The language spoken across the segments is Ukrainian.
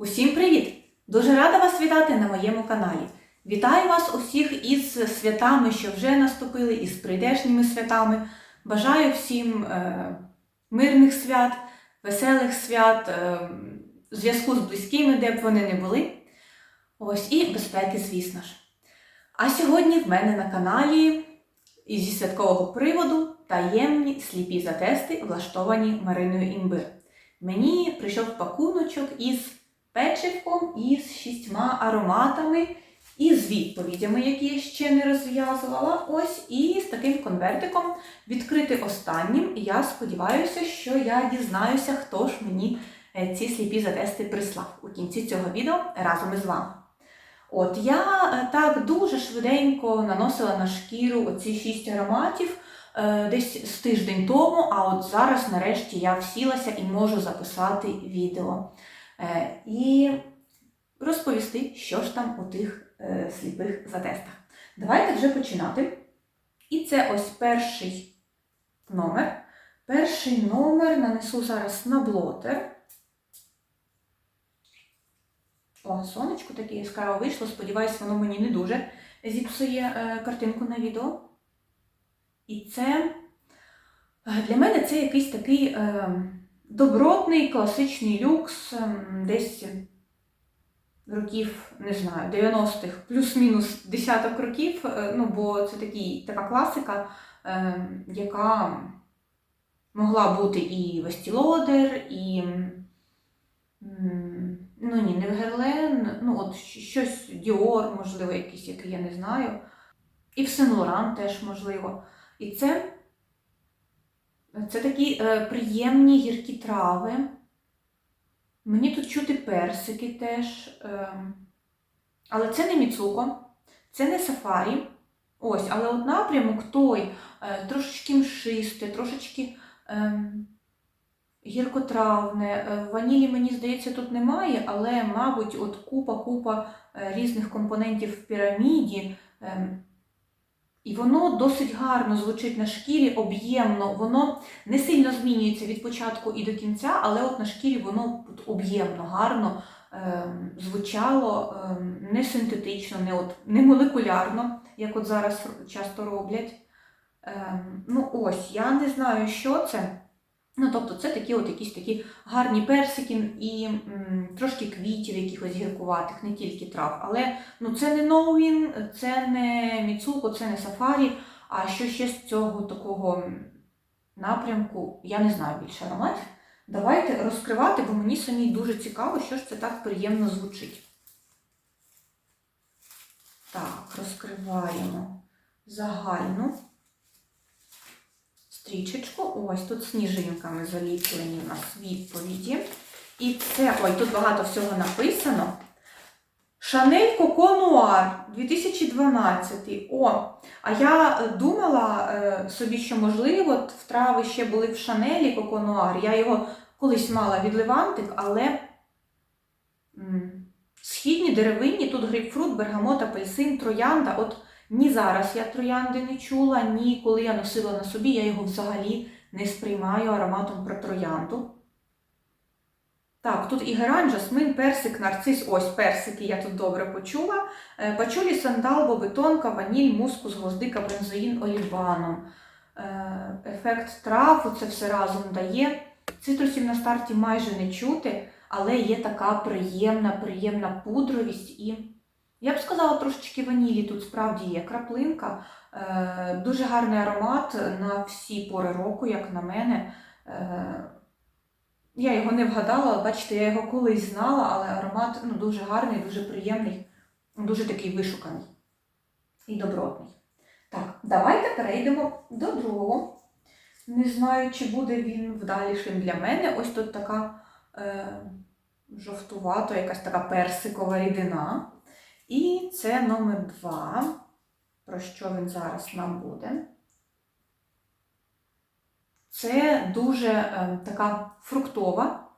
Усім привіт! Дуже рада вас вітати на моєму каналі. Вітаю вас усіх із святами, що вже наступили, із прийдешніми святами. Бажаю всім е, мирних свят, веселих свят, е, зв'язку з близькими, де б вони не були. Ось і безпеки, звісно ж. А сьогодні в мене на каналі зі святкового приводу таємні сліпі затести, влаштовані Мариною Імбир. Мені прийшов пакуночок із печивком із шістьма ароматами і з відповідями, які я ще не розв'язувала. Ось, і з таким конвертиком відкрити останнім. І Я сподіваюся, що я дізнаюся, хто ж мені е, ці сліпі затести прислав у кінці цього відео разом із вами. От я е, так дуже швиденько наносила на шкіру оці шість ароматів е, десь з тиждень тому, а от зараз нарешті я всілася і можу записати відео. Е, і розповісти, що ж там у тих е, сліпих затестах. Давайте вже починати. І це ось перший номер. Перший номер нанесу зараз на блотер. О, сонечко таке яскраво вийшло. Сподіваюсь, воно мені не дуже зіпсує е, картинку на відео. І це для мене це якийсь такий добротний класичний люкс, ем, десь років, не знаю, 90-х, плюс-мінус десяток років. е, Ну, бо це такий, така класика, е, яка могла бути і Вестілодер, і. Ну ні, не Герлен, ну от щось Діор, можливо, якийсь, який я не знаю. І в Сен Лоран теж можливо. І це, це такі е, приємні гіркі трави. Мені тут чути персики теж. Е, але це не Міцуко, це не сафарі. Ось, але от напрямок той е, трошечки мшисте, трошечки е, гіркотравне. Е, Ванілі, мені здається, тут немає, але, мабуть, от купа-купа різних компонентів в піраміді. І воно досить гарно звучить на шкірі, об'ємно, воно не сильно змінюється від початку і до кінця, але от на шкірі воно об'ємно, гарно е звучало, е не синтетично, не, от, не молекулярно, як от зараз часто роблять. Е ну ось, я не знаю, що це. Ну, тобто це такі от якісь такі гарні персики і м, трошки квітів якихось гіркуватих, не тільки трав. Але ну, це не Ноуін, це не Міцуко, це не Сафарі, а що ще з цього такого напрямку, я не знаю більше ароматів. Давайте розкривати, бо мені самій дуже цікаво, що ж це так приємно звучить. Так, розкриваємо загальну стрічечку. Ось тут сніжинками заліплені у нас відповіді. І це, ой, тут багато всього написано. Шанель Коко Нуар 2012. О, а я думала е, собі, що можливо в трави ще були в Шанелі Коко Нуар. Я його колись мала від Левантик, але східні деревинні, тут грейпфрут, бергамот, апельсин, троянда. От ні зараз я троянди не чула, ні коли я носила на собі, я його взагалі не сприймаю ароматом про троянду. Так, тут і герань, жасмин, персик, нарцис. Ось персики я тут добре почула. Е, Пачулі, сандал, бобетонка, ваніль, мускус, гвоздика, бензоїн, олібаном. Е, Ефект трав, це все разом дає. Цитрусів на старті майже не чути, але є така приємна, приємна пудровість і. Я б сказала, трошечки ванілі тут справді є краплинка. Е, Дуже гарний аромат на всі пори року, як на мене. Е, я його не вгадала, бачите, я його колись знала, але аромат ну, дуже гарний, дуже приємний, дуже такий вишуканий і добротний. Так, давайте перейдемо до другого. Не знаю, чи буде він вдалішим для мене. Ось тут така е, жовтувата, якась така персикова рідина. І це номер два, про що він зараз нам буде. Це дуже е, така фруктова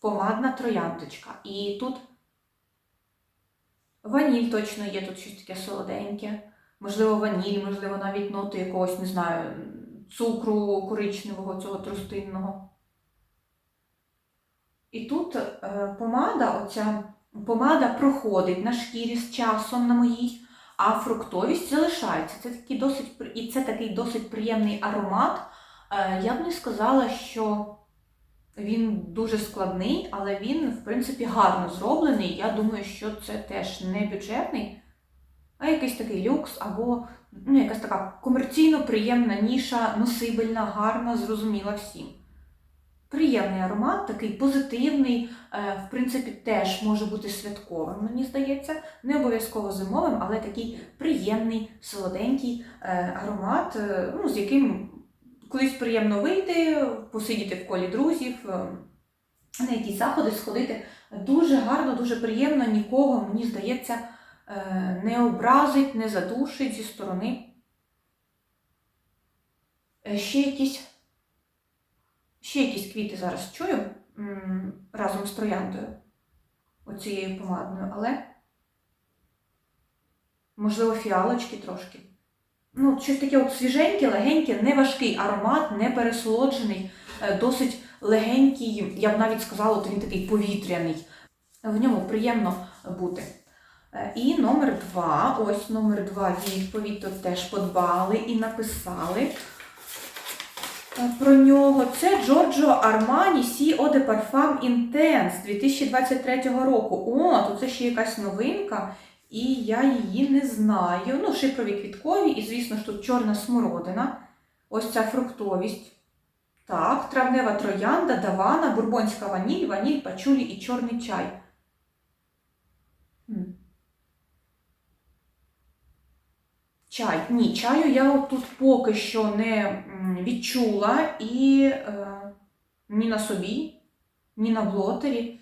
помадна трояндочка. І тут ваніль точно є, тут щось таке солоденьке. Можливо, ваніль, можливо, навіть ноти якогось, не знаю, цукру коричневого, цього трустинного. І тут е, помада, оця помада проходить на шкірі з часом на моїй, а фруктовість залишається. Це такий досить, і це такий досить приємний аромат. Е, я б не сказала, що він дуже складний, але він, в принципі, гарно зроблений. Я думаю, що це теж не бюджетний, а якийсь такий люкс або ну, якась така комерційно приємна ніша, носибельна, гарна, зрозуміла всім. Приємний аромат, такий позитивний, е, в принципі, теж може бути святковим, мені здається. Не обов'язково зимовим, але такий приємний, солоденький е, аромат, е, ну, з яким колись приємно вийти, посидіти в колі друзів, на якісь заходи сходити. Дуже гарно, дуже приємно, нікого, мені здається, не образить, не задушить зі сторони. Ще якісь, ще якісь квіти зараз чую разом з трояндою, оцією помадною, але можливо фіалочки трошки. Ну, щось таке от свіженьке, легеньке, не важкий аромат, не пересолоджений, е, досить легенький, я б навіть сказала, от він такий повітряний. В ньому приємно бути. Е, І номер два, ось номер два відповідь тут теж подбали і написали про нього. Це Джорджо Армані Сі de Parfum Intense 2023 року. О, тут це ще якась новинка, і я її не знаю. Ну, шипрові квіткові, і, звісно ж, тут чорна смородина. Ось ця фруктовість. Так, травнева троянда, давана, бурбонська ваніль, ваніль, пачулі і чорний чай. Чай. Ні, чаю я тут поки що не відчула і е, ні на собі, ні на блотері.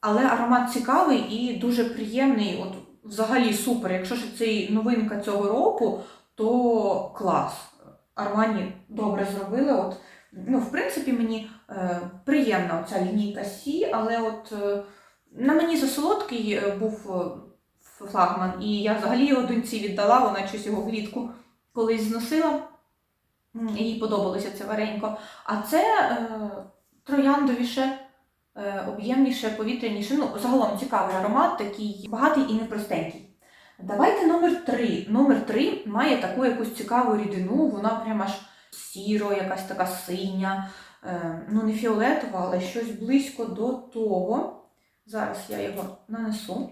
Але аромат цікавий і дуже приємний. От взагалі супер. Якщо ж це новинка цього року, то клас. Армані добре зробили. От, ну, в принципі, мені е, приємна ця лінійка Сі, але от е, на мені засолодкий е, був е, флагман, і я взагалі його доньці віддала, вона щось його влітку колись зносила. Їй подобалося це варенько. А це е, трояндовіше, е, об'ємніше, повітряніше. Ну, загалом цікавий аромат, такий багатий і непростенький. Давайте номер три. Номер три має таку якусь цікаву рідину, вона прямо аж сіро, якась така синя, е, ну не фіолетова, але щось близько до того. Зараз я його нанесу.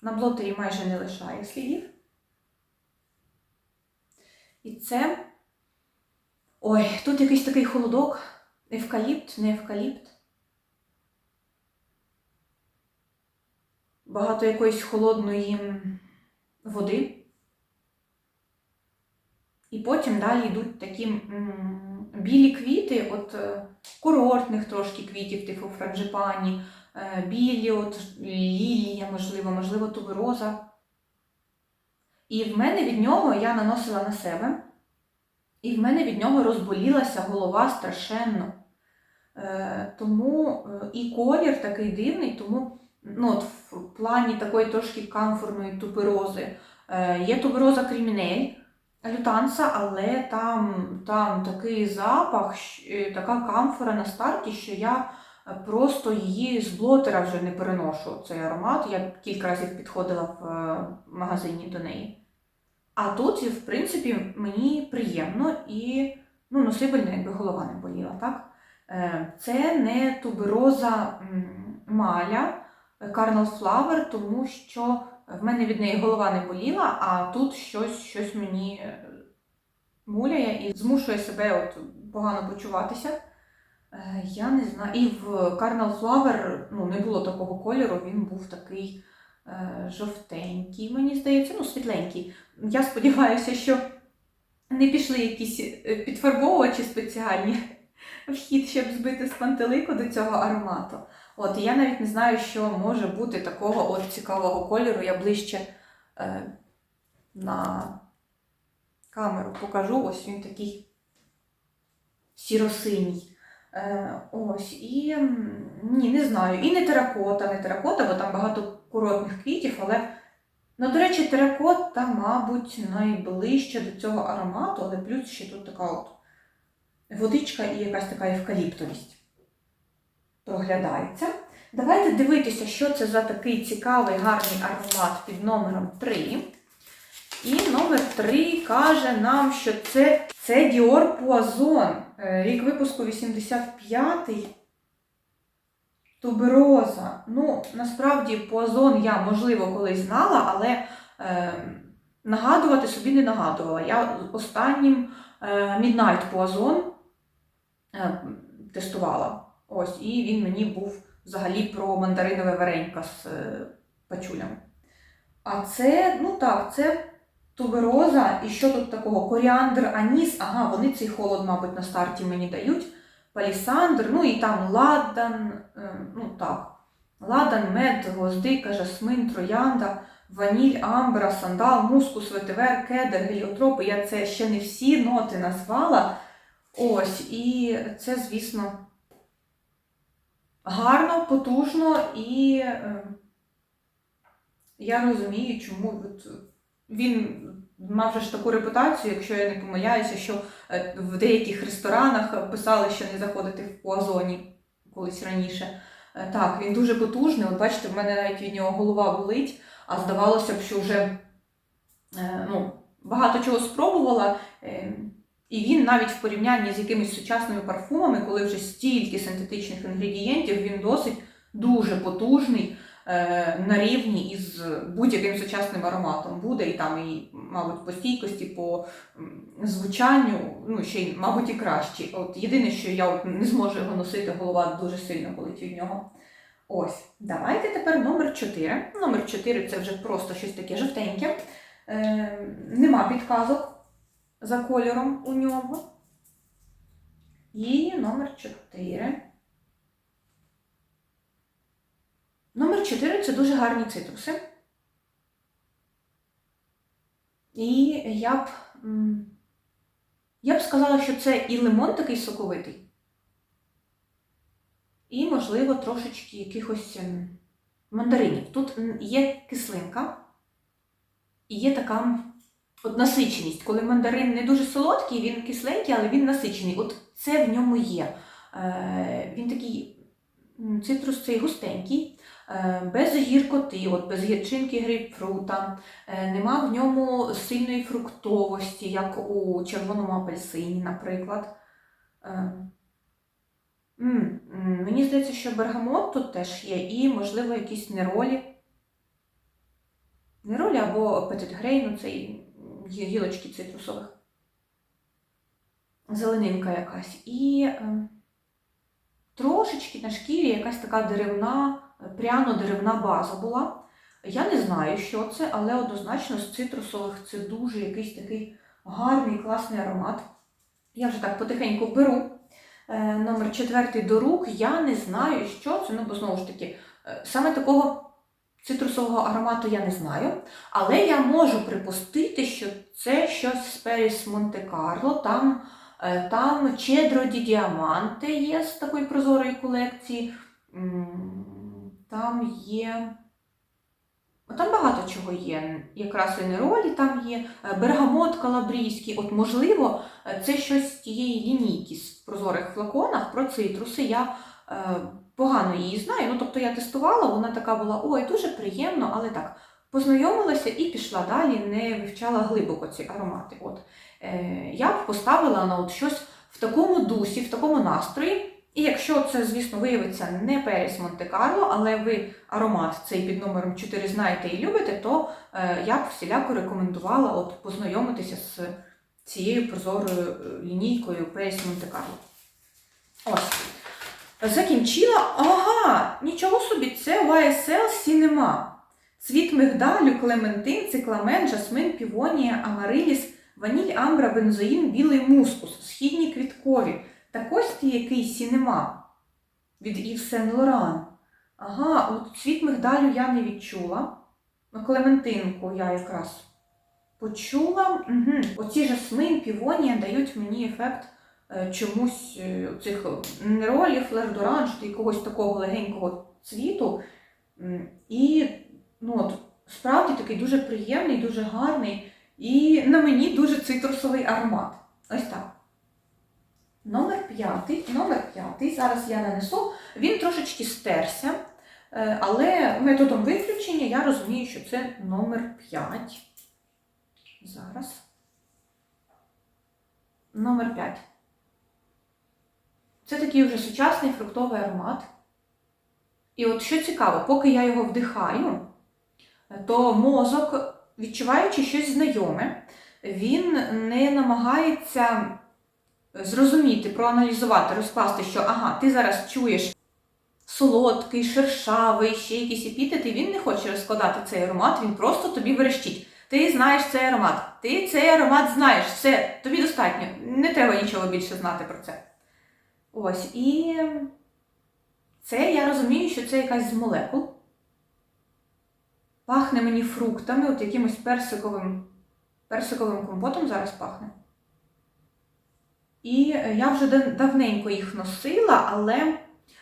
На блотері майже не лишає слідів. І це. Ой, тут якийсь такий холодок. Евкаліпт, не евкаліпт. Багато якоїсь холодної води. І потім далі йдуть такі м, білі квіти, от е, курортних трошки квітів, типу франжипані, білі, от лілія, можливо, можливо, тубероза. І в мене від нього я наносила на себе, і в мене від нього розболілася голова страшенно. Е, тому е, і колір такий дивний, тому ну, от в плані такої трошки камфорної туберози е, є тубероза кримінель лютанса, але там, там такий запах, е, така камфора на старті, що я е, просто її з блотера вже не переношу цей аромат. Я кілька разів підходила в е, магазині до неї. А тут, в принципі, мені приємно і ну, носибельно, якби голова не боліла, так? Е, Це не тубероза маля е, Carnal Flower, тому що в мене від неї голова не боліла, а тут щось, щось мені е, муляє і змушує себе от погано почуватися. Е, Я не знаю. І в Carnal Flower ну, не було такого кольору, він був такий е, жовтенький, мені здається, ну, світленький. Я сподіваюся, що не пішли якісь е, підфарбовувачі спеціальні в хід, щоб збити з пантелику до цього аромату. От, я навіть не знаю, що може бути такого от цікавого кольору. Я ближче е, на камеру покажу. Ось він такий сіро-синій. Е, ось, і ні, не знаю. І не теракота, не теракота, бо там багато курортних квітів, але, ну, до речі, теракота, мабуть, найближче до цього аромату, але плюс ще тут така от водичка і якась така евкаліптовість. проглядається. Давайте дивитися, що це за такий цікавий, гарний аромат під номером 3. І номер 3 каже нам, що це, це Dior Poison. Е, Рік випуску 85-й. Тубероза. Ну, насправді, Poison я, можливо, колись знала, але е, нагадувати собі не нагадувала. Я останнім е, Midnight Poison е, тестувала. Ось, і він мені був взагалі про мандаринове варенька з е, пачулями. А це, ну так, це тубероза. І що тут такого? Коріандр, аніс. Ага, вони цей холод, мабуть, на старті мені дають. Палісандр, ну і там ладан, е, ну так. Ладан, мед, гвоздика, жасмин, троянда, ваніль, амбра, сандал, мускус, ветивер, кедр, геліотропи. Я це ще не всі ноти назвала. Ось, і це, звісно, гарно, потужно, і е, я розумію, чому він мав же ж таку репутацію, якщо я не помиляюся, що е, в деяких ресторанах писали, що не заходити в Пуазоні колись раніше. Е, Так, він дуже потужний. От бачите, в мене навіть від нього голова болить, а здавалося б, що вже е, ну, багато чого спробувала. І він навіть в порівнянні з якимись сучасними парфумами, коли вже стільки синтетичних інгредієнтів, він досить дуже потужний на рівні із будь-яким сучасним ароматом буде, і там, і, мабуть, по стійкості, по звучанню, ну, ще й, мабуть, і кращий. От єдине, що я от не зможу його носити, голова дуже сильно болить від нього. Ось, давайте тепер номер 4. Номер 4 це вже просто щось таке жовтеньке. Е, нема підказок за кольором у нього. І номер 4. Номер 4 це дуже гарні цитруси. І я б, я б сказала, що це і лимон такий соковитий, і, можливо, трошечки якихось ем, мандаринів. Тут є кислинка і є така от насиченість. Коли мандарин не дуже солодкий, він кисленький, але він насичений. От це в ньому є. Е, Він такий цитрус цей густенький, без гіркоти, от без гірчинки грейпфрута. Е, Нема в ньому сильної фруктовості, як у червоному апельсині, наприклад. Е, м, м, Мені здається, що бергамот тут теж є, і, можливо, якісь неролі. Неролі або петит грей, ну це гілочки цитрусових. Зеленинка якась. І е, трошечки на шкірі якась така деревна, пряно-деревна база була. Я не знаю, що це, але однозначно з цитрусових це дуже якийсь такий гарний, класний аромат. Я вже так потихеньку беру. Е, Номер четвертий до рук. Я не знаю, що це. Ну, бо знову ж таки, е, саме такого цитрусового аромату я не знаю. Але я можу припустити, що це щось з Періс Монте-Карло. Там, е, там Чедро ді Діаманте є з такої прозорої колекції. Там є. Там багато чого є. Якраз і неролі там є, е, бергамот калабрійський. От, можливо, е, це щось з тієї лінійки з прозорих флаконах про цитруси. Я е, погано її знаю. Ну, тобто я тестувала, вона така була, ой, дуже приємно, але так, познайомилася і пішла далі, не вивчала глибоко ці аромати. От, е, я б поставила на от щось в такому дусі, в такому настрої. І якщо це, звісно, виявиться не Періс Монте-Карло, але ви аромат цей під номером 4 знаєте і любите, то е, я б всіляко рекомендувала от, познайомитися з цією прозорою е, лінійкою Періс Монте-Карло. Ось. Закінчила. Ага, нічого собі, це YSL Cinema. Цвіт мигдалю, клементин, цикламен, жасмин, півонія, амариліс, ваніль, амбра, бензоїн, білий мускус, східні квіткові. Так ось ти який сінема від Yves Saint Laurent. Ага, от цвіт мигдалю я не відчула. Ну, Клементинку я якраз почула. Угу. Оці жасмин, півонія дають мені ефект е, чомусь е, цих неролів, флер-доранж, якогось такого легенького цвіту. І ну, от, справді такий дуже приємний, дуже гарний і на мені дуже цитрусовий аромат. Ось так. Номер п'ятий, номер п'ятий, зараз я нанесу, він трошечки стерся, е, але методом виключення я розумію, що це номер 5. Зараз. Номер 5. Це такий вже сучасний фруктовий аромат. І от що цікаво, поки я його вдихаю, то мозок, відчуваючи щось знайоме, він не намагається зрозуміти, проаналізувати, розкласти, що ага, ти зараз чуєш солодкий, шершавий, ще якісь епітети, він не хоче розкладати цей аромат, він просто тобі верещить. Ти знаєш цей аромат, ти цей аромат знаєш, все, тобі достатньо, не треба нічого більше знати про це. Ось, і це я розумію, що це якась з молекул. Пахне мені фруктами, от якимось персиковим, персиковим компотом зараз пахне. І я вже давненько їх носила, але,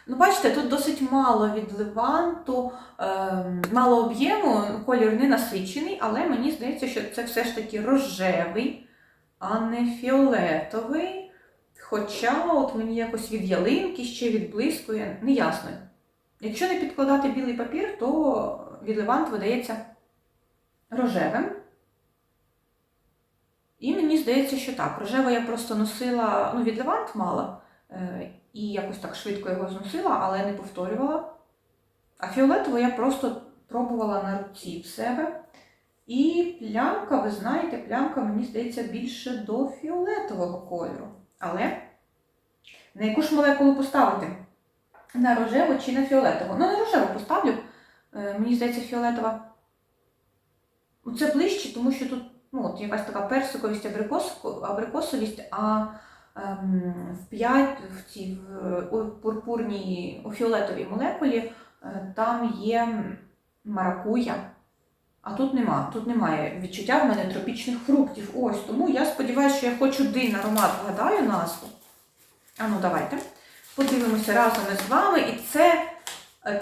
ну бачите, тут досить мало від леванту, ем, мало об'єму, колір не насичений, але мені здається, що це все ж таки рожевий, а не фіолетовий. Хоча от мені якось від ялинки ще відблискує, неясно. Якщо не підкладати білий папір, то від левант видається рожевим. І мені здається, що так. Рожеве я просто носила, ну, від левант мала, е, і якось так швидко його зносила, але не повторювала. А фіолетове я просто пробувала на руці в себе. І плямка, ви знаєте, плямка, мені здається, більше до фіолетового кольору. Але на яку ж молекулу поставити? На рожеву чи на фіолетову? Ну, на рожеву поставлю. Е, Мені здається, фіолетова. Ну, Це ближче, тому що тут ну, от якась така персиковість, абрикос- абрикосовість, а ем, в п'ять в цій в, пурпурній, у фіолетовій молекулі е, там є маракуя. А тут нема, тут немає відчуття в мене тропічних фруктів. Ось, тому я сподіваюся, що я хоч один аромат вгадаю назву. А ну давайте. Подивимося разом із вами. І це,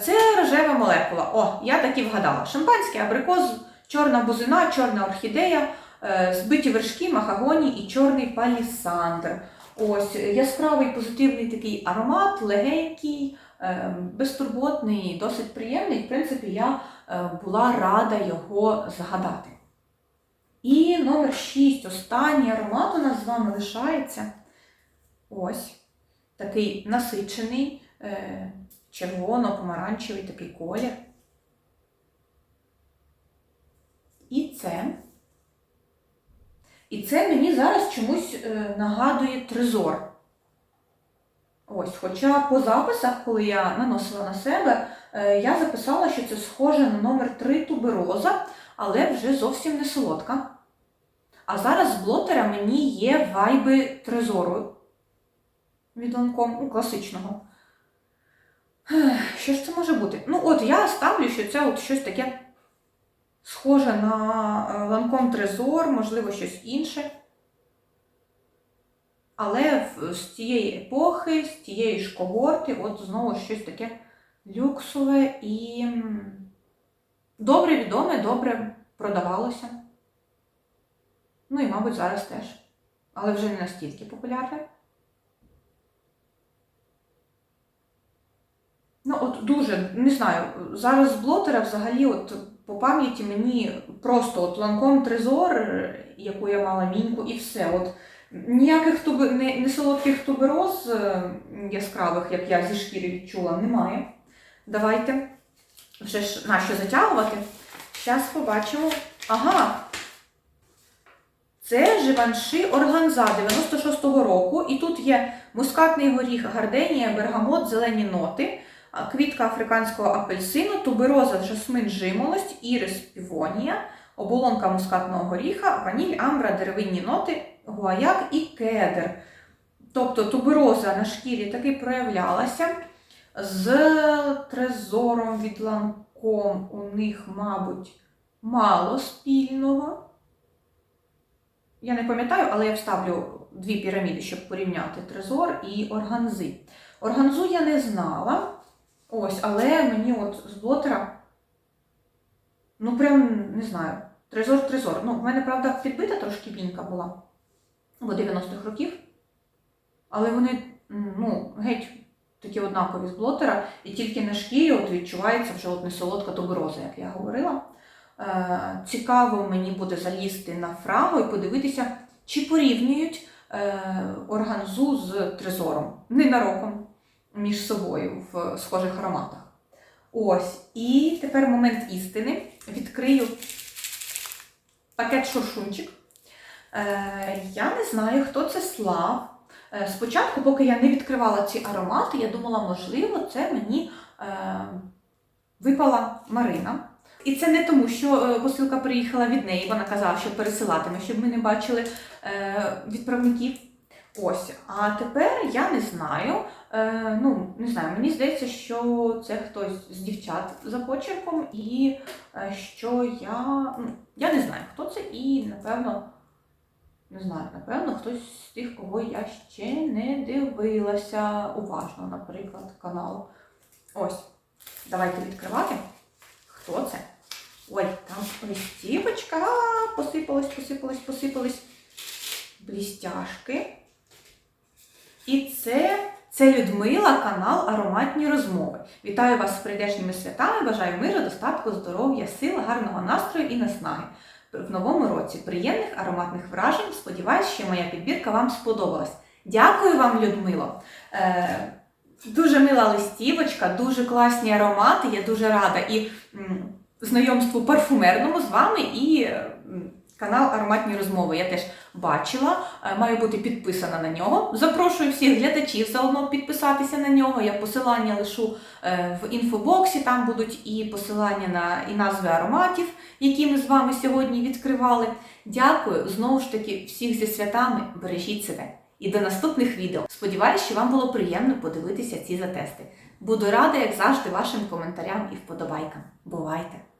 це рожева молекула. О, я таки вгадала. Шампанське, абрикос, чорна бузина, чорна орхідея, е, збиті вершки, махагоні і чорний палісандр. Ось яскравий позитивний такий аромат, легенький, е, безтурботний, досить приємний. В принципі, я е, була рада його згадати. І номер 6, останній аромат у нас з вами лишається. Ось такий насичений, е, червоно-помаранчевий такий колір. І це. І це мені зараз чомусь е, нагадує трезор. Ось, хоча по записах, коли я наносила на себе, е, я записала, що це схоже на номер 3 тубероза, але вже зовсім не солодка. А зараз з блотера мені є вайби трезору від ну, класичного. Що ж це може бути? Ну, от я ставлю, що це от щось таке схоже на е, Lancome Trezor, можливо, щось інше. Але з тієї епохи, з тієї ж когорти, от знову щось таке люксове і добре відоме, добре продавалося. Ну і, мабуть, зараз теж. Але вже не настільки популярне. Ну, от дуже, не знаю, зараз з блотера взагалі, от по пам'яті мені просто от Lancome Trezor, яку я мала міньку, і все. От ніяких туби, не, не солодких тубероз е, яскравих, як я зі шкіри відчула, немає. Давайте вже ж нащо затягувати. Зараз побачимо. Ага. Це Живанши Органза 96-го року. І тут є мускатний горіх, гарденія, бергамот, зелені ноти квітка африканського апельсину, тубероза, жасмин, жимолость, ірис, півонія, оболонка мускатного горіха, ваніль, амбра, деревинні ноти, гуаяк і кедр. Тобто тубероза на шкірі таки проявлялася. З трезором від ланком у них, мабуть, мало спільного. Я не пам'ятаю, але я вставлю дві піраміди, щоб порівняти трезор і органзи. Органзу я не знала. Ось, але мені от з блотера, ну прям не знаю, трезор-трезор. Ну, в мене, правда, підбита трошки вінька була, бо 90-х років. але вони ну, геть такі однакові з блотера, і тільки на шкірі от відчувається вже от не солодка тубероза, як я говорила. Е, цікаво мені буде залізти на фрагу і подивитися, чи порівнюють е, органзу з трезором ненароком між собою в схожих ароматах. Ось, і тепер момент істини. Відкрию пакет шуршунчик. Е, я не знаю, хто це слав. Е, спочатку, поки я не відкривала ці аромати, я думала, можливо, це мені е, випала Марина. І це не тому, що е, посилка приїхала від неї, вона казала, що пересилатиме, щоб ми не бачили е, відправників. Ось, а тепер я не знаю. Е, ну, не знаю, мені здається, що це хтось з дівчат за почерком, і е, що я. Ну, я не знаю, хто це, і напевно, не знаю, напевно, хтось з тих, кого я ще не дивилася уважно, наприклад, канал. Ось, давайте відкривати. Хто це? Ой, там листівочка, посипалась, посипалась, посипалась блістяшки. І це, це Людмила, канал Ароматні розмови. Вітаю вас з прийдешніми святами. Бажаю миру, достатку, здоров'я, сил, гарного настрою і наснаги. В новому році приємних ароматних вражень. Сподіваюсь, що моя підбірка вам сподобалась. Дякую вам, Людмило. Е, дуже мила листівочка, дуже класні аромати. Я дуже рада і м, знайомству парфумерному з вами і канал Ароматні розмови. Я теж бачила, е, маю бути підписана на нього. Запрошую всіх глядачів заодно підписатися на нього. Я посилання лишу е, в інфобоксі, там будуть і посилання на і назви ароматів, які ми з вами сьогодні відкривали. Дякую знову ж таки всіх зі святами. Бережіть себе. І до наступних відео. Сподіваюсь, що вам було приємно подивитися ці затести. Буду рада, як завжди, вашим коментарям і вподобайкам. Бувайте!